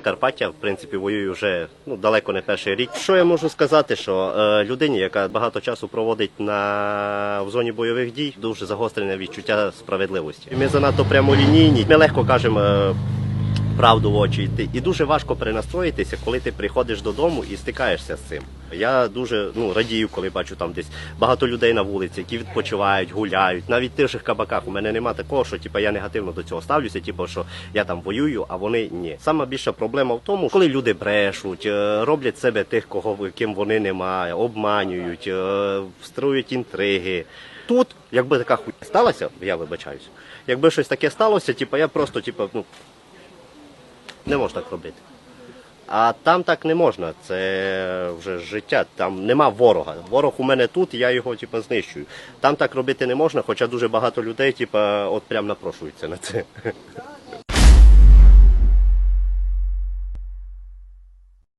Закарпаття, в принципі, воюю вже ну, далеко не перший рік. Що я можу сказати, що е, людині, яка багато часу проводить на в зоні бойових дій, дуже загострене відчуття справедливості. Ми занадто прямолінійні. Ми легко кажемо. е, Правду в очі йти. І дуже важко перенастроїтися, коли ти приходиш додому і стикаєшся з цим. Я дуже ну радію, коли бачу там десь багато людей на вулиці, які відпочивають, гуляють. Навіть в тих кабаках у мене нема такого, що типу, я негативно до цього ставлюся, типу, що я там воюю, а вони ні. Сама більша проблема в тому, коли люди брешуть, е, роблять себе тих, кого ким вони немає, обманюють, е, строють інтриги. Тут, якби така хуйня сталася, я вибачаюсь. Якби щось таке сталося, типу, я просто, типу, ну не можна так робити. А там так не можна, це вже життя, там нема ворога. Ворог у мене тут, я його типу, знищую. Там так робити не можна, хоча дуже багато людей, типу, от прям напрошуються на це.